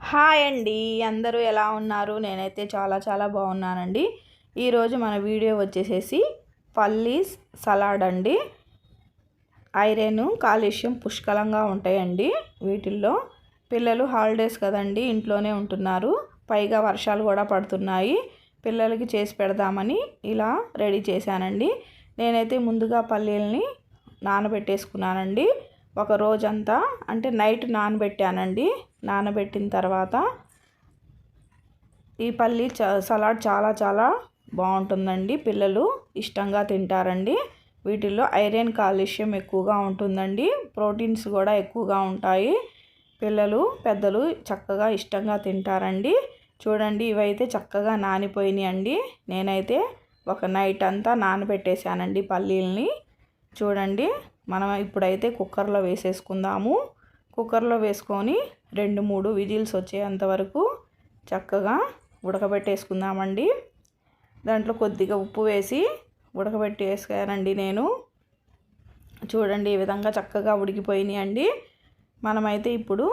Hi అండి. అందరూ ఎలా ఉన్నారు? నేనైతే చాలా చాలా బాగున్నానండి. ఈరోజు మన వీడియో వచ్చేసేసి పల్లీస్ సలాడ్ అండి. ఐరన్ కాలుష్యం పుష్కలంగా ఉంటాయండి వీటిల్లో. పిల్లలు హాలిడేస్ కదండి ఇంట్లోనే ఉంటున్నారు. పైగా వర్షాలు కూడా పడుతున్నాయి. పిల్లలకి చేసి పెడదామని ఇలా రెడీ చేశానండి. నేనైతే ముందుగా పల్లీలని నానబెట్టేసుకున్నానండి. ఒక రోజంతా అంటే నైట్ నానబెట్టానండి. నానబెట్టిన తర్వాత ఈ పల్లి సలాడ్ చాలా చాలా బాగుంటుందండి. పిల్లలు ఇష్టంగా తింటారండి. వీటిల్లో ఐరన్ కాలుష్యం ఎక్కువగా ఉంటుందండి. ప్రోటీన్స్ కూడా ఎక్కువగా ఉంటాయి. పిల్లలు పెద్దలు చక్కగా ఇష్టంగా తింటారండి. చూడండి ఇవైతే చక్కగా నానిపోయినాయి అండి నేనైతే ఒక నైట్ అంతా నానబెట్టేశానండి పల్లీలని. చూడండి మనం ఇప్పుడైతే కుక్కర్లో వేసేసుకుందాము. కుక్కర్లో వేసుకొని రెండు మూడు విజిల్స్ వచ్చేంత వరకు చక్కగా ఉడకబెట్టేసుకుందామండి. దాంట్లో కొద్దిగా ఉప్పు వేసి ఉడకబెట్టేసానండి నేను. చూడండి ఈ విధంగా చక్కగా ఉడికిపోయినాయి అండి మనమైతే ఇప్పుడు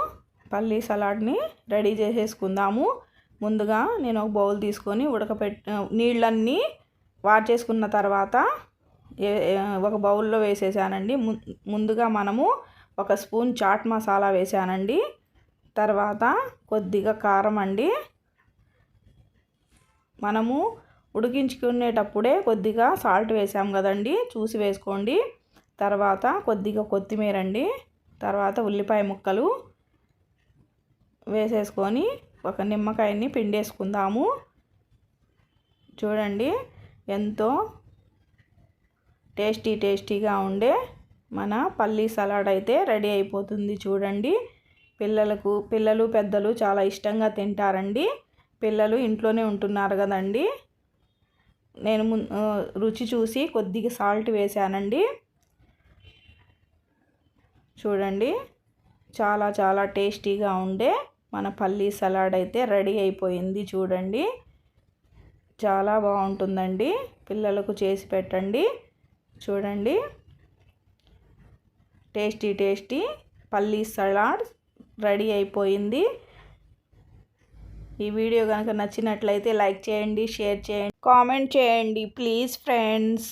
పల్లీ సలాడ్ని రెడీ చేసేసుకుందాము. ముందుగా నేను ఒక బౌల్ తీసుకొని ఉడకపెట్టి నీళ్ళన్నీ వార్చేసుకున్న తర్వాత ఒక బౌల్లో వేసేసానండి. ముందుగా మనము ఒక స్పూన్ చాట్ మసాలా వేసానండి. తర్వాత కొద్దిగా కారం అండి. మనము ఉడికించుకునేటప్పుడే కొద్దిగా సాల్ట్ వేసాం కదండి. చూసి వేసుకోండి. తర్వాత కొద్దిగా కొత్తిమీర అండి. తర్వాత ఉల్లిపాయ ముక్కలు వేసేసుకొని ఒక నిమ్మకాయని పిండేసుకుందాము. చూడండి ఎంతో టేస్టీ టేస్టీగా ఉండే మన పల్లీ సలాడ్ అయితే రెడీ అయిపోతుంది చూడండి. పిల్లలకు పిల్లలు పెద్దలు చాలా ఇష్టంగా తింటారండి. పిల్లలు ఇంట్లోనే ఉంటున్నారు కదండి. నేను రుచి చూసి కొద్దిగా సాల్ట్ వేసానండి చూడండి. చాలా చాలా టేస్టీగా ఉండే మన పల్లీ సలాడ్ అయితే రెడీ అయిపోయింది చూడండి. చాలా బాగుంటుందండి. పిల్లలకు చేసి పెట్టండి. చూడండి. టేస్టీ టేస్టీ పల్లీ సలాడ్ రెడీ అయిపోయింది. ఈ వీడియో కనుక నచ్చినట్లయితే లైక్ చేయండి షేర్ చేయండి కామెంట్ చేయండి ప్లీజ్ ఫ్రెండ్స్.